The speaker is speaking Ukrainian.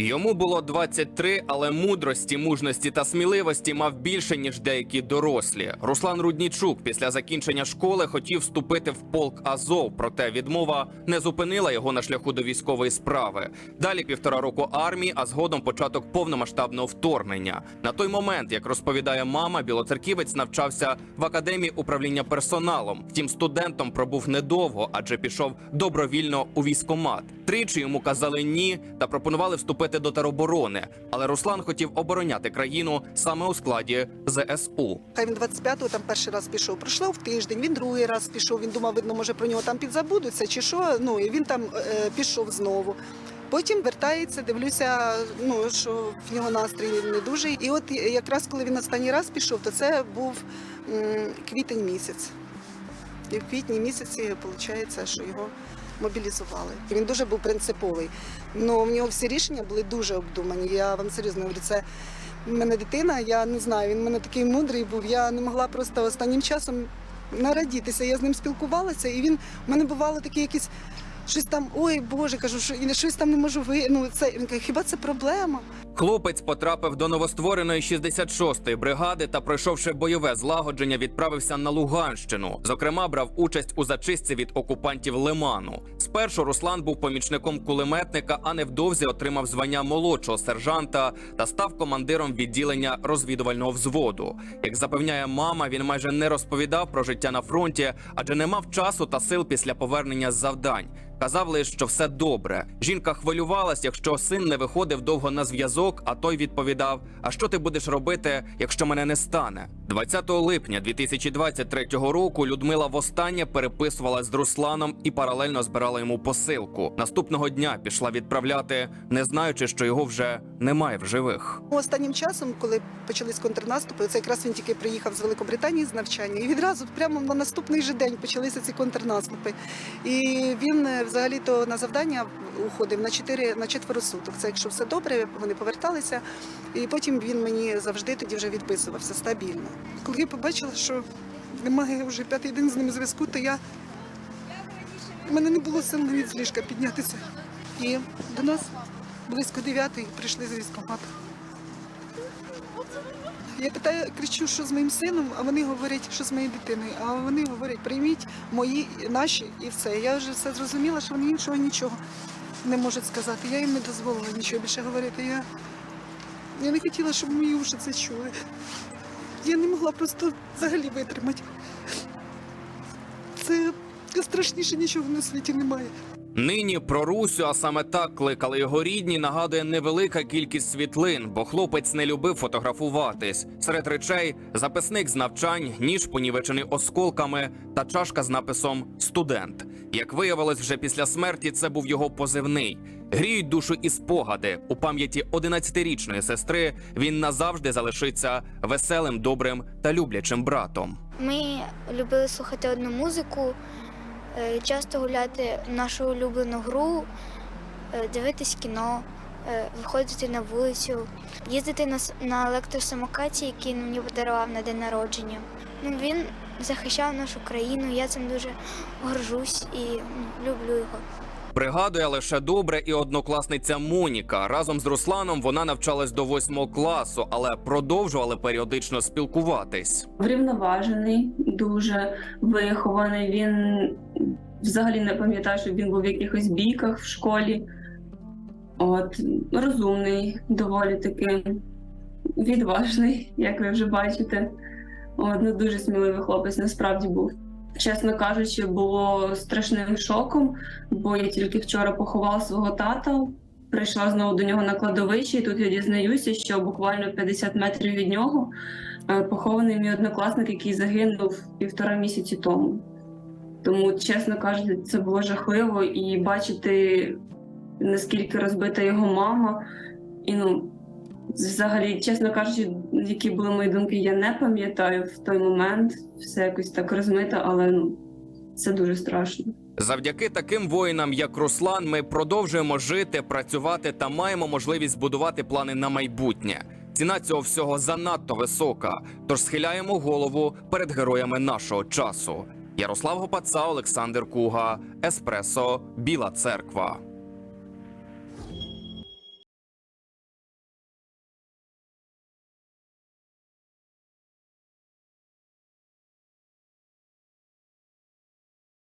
Йому було 23, але мудрості, мужності та сміливості мав більше ніж деякі дорослі. Руслан Руднічук після закінчення школи хотів вступити в полк Азов, проте відмова не зупинила його на шляху до військової справи. Далі півтора року армії, а згодом початок повномасштабного вторгнення. На той момент, як розповідає мама, білоцерківець навчався в академії управління персоналом. Втім, студентом пробув недовго, адже пішов добровільно у військомат. Тричі йому казали ні та пропонували вступити до тероборони. Але Руслан хотів обороняти країну саме у складі ЗСУ. Хай він 25-го там перший раз пішов. Пройшло в тиждень, він другий раз пішов. Він думав, видно, може про нього там підзабудуться чи що. Ну і він там е, пішов знову. Потім вертається, дивлюся, ну що в нього настрій не дуже. І от якраз коли він останній раз пішов, то це був м, квітень місяць. І в квітні місяці виходить, що його мобілізували. Він дуже був принциповий. Ну, в нього всі рішення були дуже обдумані. Я вам серйозно говорю, це в мене дитина, я не знаю, він в мене такий мудрий був. Я не могла просто останнім часом нарадітися. Я з ним спілкувалася, і він в мене бувало такі якісь. Щось там, ой Боже, кажу, що і щось там не можу ви. Ну це він каже, хіба це проблема? Хлопець потрапив до новоствореної 66-ї бригади та, пройшовши бойове злагодження, відправився на Луганщину. Зокрема, брав участь у зачистці від окупантів Лиману. Спершу Руслан був помічником кулеметника, а невдовзі отримав звання молодшого сержанта та став командиром відділення розвідувального взводу. Як запевняє мама, він майже не розповідав про життя на фронті, адже не мав часу та сил після повернення з завдань. Казав лише, що все добре. Жінка хвилювалась, якщо син не виходив довго на зв'язок, а той відповідав: А що ти будеш робити, якщо мене не стане? 20 липня 2023 року Людмила востаннє переписувалась з Русланом і паралельно збирала йому посилку. Наступного дня пішла відправляти, не знаючи, що його вже немає в живих. Останнім часом, коли почались контрнаступи, це якраз він тільки приїхав з Великобританії з навчання, і відразу прямо на наступний же день почалися ці контрнаступи. І він е, взагалі-то на завдання уходив на 4, на четверо суток. Це якщо все добре, вони поверталися. І потім він мені завжди тоді вже відписувався стабільно. Коли я побачила, що немає вже п'ятий день з ним зв'язку, то я в мене не було сил навіть з ліжка піднятися. І до нас близько дев'ятої прийшли з військкомату. Я питаю, кричу, що з моїм сином, а вони говорять, що з моєю дитиною. А вони говорять, прийміть мої, наші і все. Я вже все зрозуміла, що вони іншого нічого не можуть сказати. Я їм не дозволила нічого більше говорити. Я, я не хотіла, щоб мої уші це чули. Я не могла просто взагалі витримати. Це страшніше нічого на світі немає. Нині про Русю, а саме так кликали його рідні, нагадує невелика кількість світлин, бо хлопець не любив фотографуватись. Серед речей записник з навчань, ніж понівечений осколками та чашка з написом Студент. Як виявилось, вже після смерті це був його позивний. Гріють душу і спогади. У пам'яті 11-річної сестри він назавжди залишиться веселим, добрим та люблячим братом. Ми любили слухати одну музику, часто гуляти в нашу улюблену гру, е, дивитись кіно, е, виходити на вулицю, їздити на, на електросамокаті, який мені подарував на день народження. Ну, він захищав нашу країну, я цим дуже горжусь і ну, люблю його. Пригадує лише добре і однокласниця Моніка. Разом з Русланом вона навчалась до восьмого класу, але продовжували періодично спілкуватись. врівноважений, дуже вихований. Він взагалі не пам'ятаю, щоб він був в якихось бійках в школі. От, розумний, доволі таки відважний, як ви вже бачите. От, ну, дуже сміливий хлопець насправді був. Чесно кажучи, було страшним шоком, бо я тільки вчора поховала свого тата, прийшла знову до нього на кладовище, і тут я дізнаюся, що буквально 50 метрів від нього похований мій однокласник, який загинув півтора місяці тому. Тому, чесно кажучи, це було жахливо і бачити, наскільки розбита його мама. І ну, взагалі, чесно кажучи, які були мої думки, я не пам'ятаю в той момент. Все якось так розмито, але ну, це дуже страшно. Завдяки таким воїнам, як Руслан, ми продовжуємо жити, працювати та маємо можливість збудувати плани на майбутнє. Ціна цього всього занадто висока, тож схиляємо голову перед героями нашого часу. Ярослав Гопаца, Олександр Куга, Еспресо, Біла Церква.